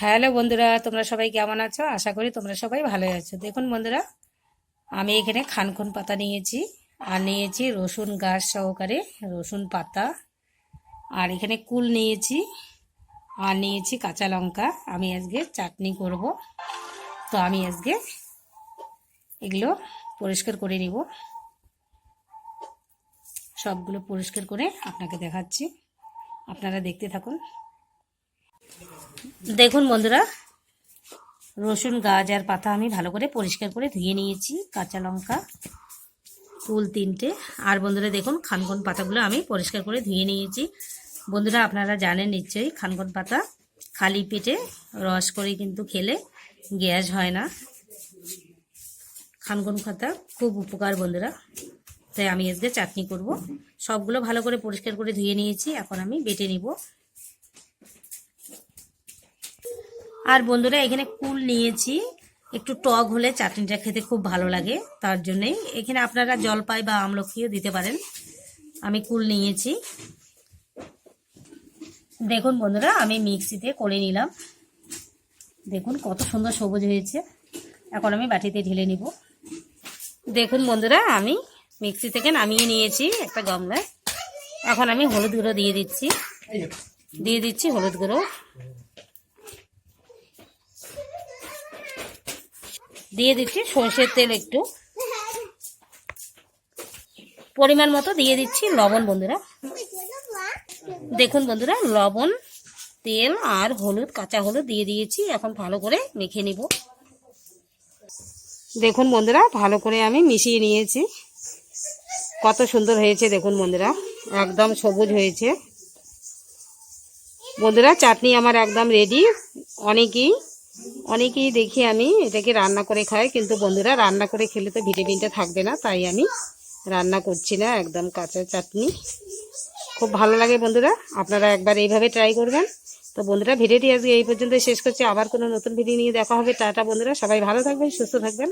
Hello বন্ধুরা, তোমরা সবাই কেমন আছো? আশা করি তোমরা সবাই ভালো আছো। দেখুন বন্ধুরা, আমি এখানে খানখুন পাতা নিয়েছি, আর নিয়েছি রসুন গাছ সহকারে রসুন পাতা, আর এখানে কুল নিয়েছি, আর নিয়েছি কাঁচা লঙ্কা। আমি আজকে চাটনি করব, তো আমি আজকে এগুলো পরিষ্কার করে নিব। সবগুলো পরিষ্কার করে আপনাকে দেখাচ্ছি। আপনারা দেখতে থাকুন। দেখুন বন্ধুরা, রসুন গাছ আর পাতা আমি ভালো করে পরিষ্কার করে ধুয়ে নিয়েছি, কাঁচা লঙ্কা, ফুল তিনটে। আর বন্ধুরা দেখুন, খানকন পাতাগুলো আমি পরিষ্কার করে ধুয়ে নিয়েছি। বন্ধুরা আপনারা জানেন নিশ্চয়ই, খানকন পাতা খালি পেটে রস করে কিন্তু খেলে গ্যাস হয় না। খানকন পাতা খুব উপকার বন্ধুরা। তাই আমি আজকে চাটনি করব। সবগুলো ভালো করে পরিষ্কার করে ধুয়ে নিয়েছি, এখন আমি বেটে নিব। আর বন্ধুরা, এখানে কুল নিয়েছি। একটু টক হলে চাটনিটা খেতে খুব ভালো লাগে, তার জন্যই। এখানে আপনারা জলপাই বা আমলকিও দিতে পারেন। আমি কুল নিয়েছি। দেখুন বন্ধুরা, আমি মিক্সিতে করে নিলাম। দেখুন কত সুন্দর সবুজ হয়েছে। এখন আমি বাটিতে ঢেলে নিব। দেখুন বন্ধুরা, আমি মিক্সি থেকে নামিয়ে নিয়েছি একটা গামলায়। এখন আমি হলুদ গুঁড়ো দিয়ে দিচ্ছি। দিয়ে দিচ্ছি হলুদ গুঁড়ো। দিয়ে দিচ্ছি সর্ষের তেল একটু। পরিমাণ মতো দিয়ে দিচ্ছি লবণ, বন্ধুরা। দেখুন, বন্ধুরা, লবণ, তেল আর হলুদ, কাঁচা হলুদ দিয়ে দিয়েছি। এখন ভালো করে মেখে নিব। দেখুন, বন্ধুরা, ভালো করে আমি মিশিয়ে নিয়েছি। কত সুন্দর হয়েছে, দেখুন, বন্ধুরা, একদম সবুজ হয়েছে। বন্ধুরা, চাটনি আমার একদম রেডি অনেকেই। অনেকেই দেখি আমি, এটাকে রান্না করে খাই কিন্তু বন্ধুরা রান্না করে খেলে তো ভিটামিনটা থাকবে না, তাই আমি রান্না করছি না, একদম কাঁচা চাটনি। খুব ভালো লাগে বন্ধুরা, আপনারা একবার এইভাবে ট্রাই করবেন। তো বন্ধুরা, ভিডিওটি আজকে এই পর্যন্ত শেষ করছি, আবার কোনো নতুন ভিডিও নিয়ে দেখা হবে। টাটা বন্ধুরা, সবাই ভালো থাকবেন, সুস্থ থাকবেন।